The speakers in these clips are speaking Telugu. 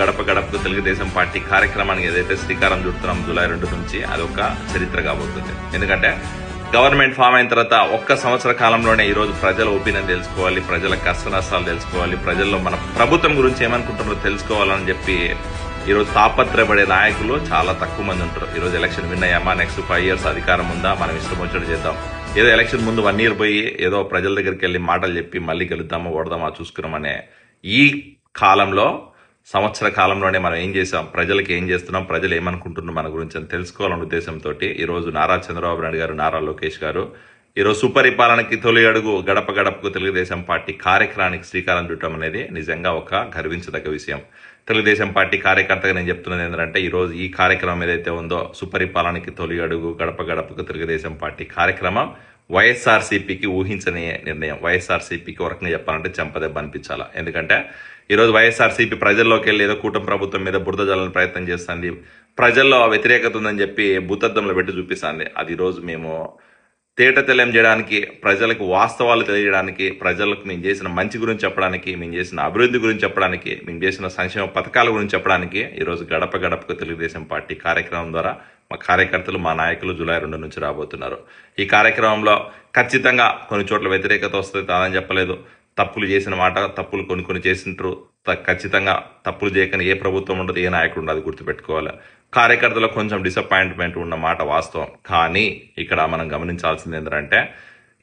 గడప గడపకు తెలుగుదేశం పార్టీ కార్యక్రమానికి ఏదైతే శ్రీకారం చుడుతున్నాం జూలై రెండు నుంచి అదొక చరిత్ర కాబోతుంది. ఎందుకంటే గవర్నమెంట్ ఫామ్ అయిన తర్వాత ఒక్క సంవత్సర కాలంలోనే ఈ రోజు ప్రజల ఒపీనియన్ తెలుసుకోవాలి ప్రజల కష్ట నష్టాలు తెలుసుకోవాలి ప్రజల్లో మన ప్రభుత్వం గురించి ఏమనుకుంటున్నారో తెలుసుకోవాలని చెప్పి ఈరోజు తాపత్రయపడే నాయకులు చాలా తక్కువ మంది ఉంటారు. ఈరోజు ఎలక్షన్ విన్ అయ్యామా? నెక్స్ట్ ఫైవ్ ఇయర్స్ అధికారం ఉందా? మనం ఇష్టం వచ్చినట్టు చేద్దాం. ఏదో ఎలక్షన్ ముందు వన్ ఇయర్ పోయి ఏదో ప్రజల దగ్గరికి వెళ్ళి మాటలు చెప్పి మళ్ళీ గెలుద్దామా ఓడదామా చూసుకున్నామనే ఈ కాలంలో సంవత్సర కాలంలోనే మనం ఏం చేసాం ప్రజలకు ఏం చేస్తున్నాం? ప్రజలు ఏమనుకుంటున్నారు మన గురించి అని తెలుసుకోవాలనే ఉద్దేశంతో ఈ రోజు నారా చంద్రబాబు నాయుడు గారు నారా లోకేష్ గారు ఈరోజు సుపరిపాలనకి తొలి అడుగు గడప గడపకు తెలుగుదేశం పార్టీ కార్యక్రమానికి శ్రీకారం చుట్టడం అనేది నిజంగా ఒక గర్వించదగ్గ విషయం. తెలుగుదేశం పార్టీ కార్యకర్తగా నేను చెప్తున్నది ఏంటంటే ఈరోజు ఈ కార్యక్రమం ఏదైతే ఉందో సుపరిపాలనకి తొలి అడుగు గడప గడపకు తెలుగుదేశం పార్టీ కార్యక్రమం వైఎస్ఆర్సీపీకి ఊహించని నిర్ణయం. వైఎస్ఆర్సీపీకి వరకునే చెప్పాలంటే చెంపదెబ్బ అనిపించాలా? ఎందుకంటే ఈరోజు వైఎస్ఆర్సీపీ ప్రజల్లోకి వెళ్ళి ఏదో కూటమి ప్రభుత్వం మీద బురద జల్లని ప్రయత్నం చేస్తుంది. ప్రజల్లో వ్యతిరేకత ఉందని చెప్పి భూతద్దంలో పెట్టి చూపిస్తుంది. అది ఈరోజు మేము తేట తెలియం చేయడానికి ప్రజలకు వాస్తవాలు తెలియజేయడానికి ప్రజలకు మేము చేసిన మంచి గురించి చెప్పడానికి మేము చేసిన అభివృద్ధి గురించి చెప్పడానికి మేము చేసిన సంక్షేమ పథకాల గురించి చెప్పడానికి ఈరోజు గడప గడపకు తెలుగుదేశం పార్టీ కార్యక్రమం ద్వారా మా కార్యకర్తలు మా నాయకులు జూలై రెండు నుంచి రాబోతున్నారు. ఈ కార్యక్రమంలో ఖచ్చితంగా కొన్ని చోట్ల వ్యతిరేకత వస్తుంది కాదని చెప్పలేదు. తప్పులు చేసిన మాట తప్పులు కొన్ని కొన్ని చేసింటారు త- ఖచ్చితంగా తప్పులు చేయకని ఏ ప్రభుత్వం ఉండదు ఏ నాయకుడు ఉండదు గుర్తుపెట్టుకోవాలి. కార్యకర్తలు కొంచెం డిసప్పాయింట్మెంట్ ఉన్న మాట వాస్తవం. కానీ ఇక్కడ మనం గమనించాల్సింది ఏంటంటే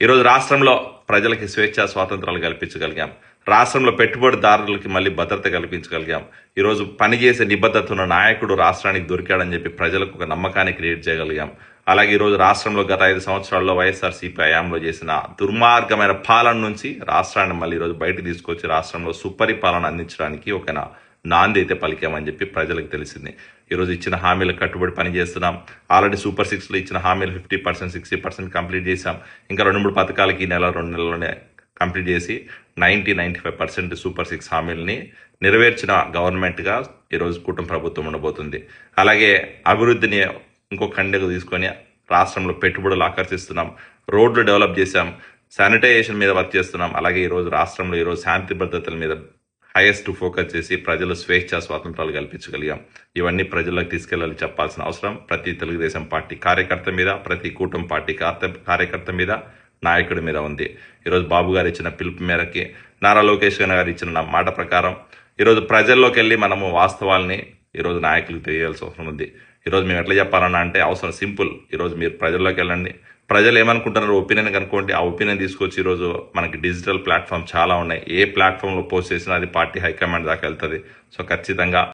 ఈరోజు రాష్ట్రంలో ప్రజలకి స్వేచ్ఛ స్వాతంత్రాలు కల్పించగలిగాం. రాష్ట్రంలో పెట్టుబడిదారులకి మళ్ళీ భద్రత కల్పించగలిగాం. ఈరోజు పనిచేసే నిబద్ధత ఉన్న నాయకుడు రాష్ట్రానికి దొరికాడని చెప్పి ప్రజలకు ఒక నమ్మకాన్ని క్రియేట్ చేయగలిగాం. అలాగే ఈరోజు రాష్ట్రంలో గత ఐదు సంవత్సరాల్లో వైఎస్ఆర్సీపీ హయాంలో చేసిన దుర్మార్గమైన పాలన నుంచి రాష్ట్రాన్ని మళ్ళీ ఈరోజు బయటకు తీసుకొచ్చి రాష్ట్రంలో సుపరిపాలన అందించడానికి ఒక నాంది అయితే పలికామని చెప్పి ప్రజలకు తెలిసింది. ఈరోజు ఇచ్చిన హామీలకు కట్టుబడి పనిచేస్తున్నాం. ఆల్రెడీ సూపర్ సిక్స్లో ఇచ్చిన హామీలు fifty percent sixty percent complete చేశాం. ఇంకా రెండు మూడు పథకాలకి ఈ నెల రెండు నెలలోనే కంప్లీట్ చేసి ninety ninety five percent super six హామీలని నెరవేర్చిన గవర్నమెంట్గా ఈరోజు కూటమి ప్రభుత్వం ఉండబోతుంది. అలాగే అభివృద్ధిని ఇంకో ఖండకు తీసుకొని రాష్ట్రంలో పెట్టుబడులు ఆకర్షిస్తున్నాం రోడ్లు డెవలప్ చేశాం శానిటైజేషన్ మీద వర్క్ చేస్తున్నాం అలాగే ఈరోజు రాష్ట్రంలో ఈరోజు శాంతి భద్రతల మీద హైయెస్ట్ ఫోకస్ చేసి ప్రజలు స్వేచ్ఛ స్వాతంత్రాలు కల్పించగలిగాం. ఇవన్నీ ప్రజలకు తీసుకెళ్ళాలి చెప్పాల్సిన అవసరం. ప్రతి తెలుగుదేశం పార్టీ కార్యకర్త మీద ప్రతి కూటమి పార్టీ కార్త- కార్యకర్త మీద నాయకుడి మీద ఉంది. ఈరోజు బాబు గారు ఇచ్చిన పిలుపు మేరకి నారా లోకేష్ గారు ఇచ్చిన నా మాట ప్రకారం ఈరోజు ప్రజల్లోకి వెళ్ళి మనము వాస్తవాల్ని ఈరోజు నాయకులకు తెలియాల్సిన అవసరం ఉంది. ఈరోజు మేము ఎట్లా చెప్పాలన్నా అంటే అవసరం సింపుల్. ఈరోజు మీరు ప్రజల్లోకి వెళ్ళండి. ప్రజలు ఏమనుకుంటున్నారో ఒపీనియన్ కనుక్కోండి. ఆ ఒపీనియన్ తీసుకొచ్చి ఈరోజు మనకి డిజిటల్ ప్లాట్ఫామ్ చాలా ఉన్నాయి. ఏ ప్లాట్ఫామ్లో పోస్ట్ చేసినా అది పార్టీ హైకమాండ్ దాకా వెళ్తుంది. సో ఖచ్చితంగా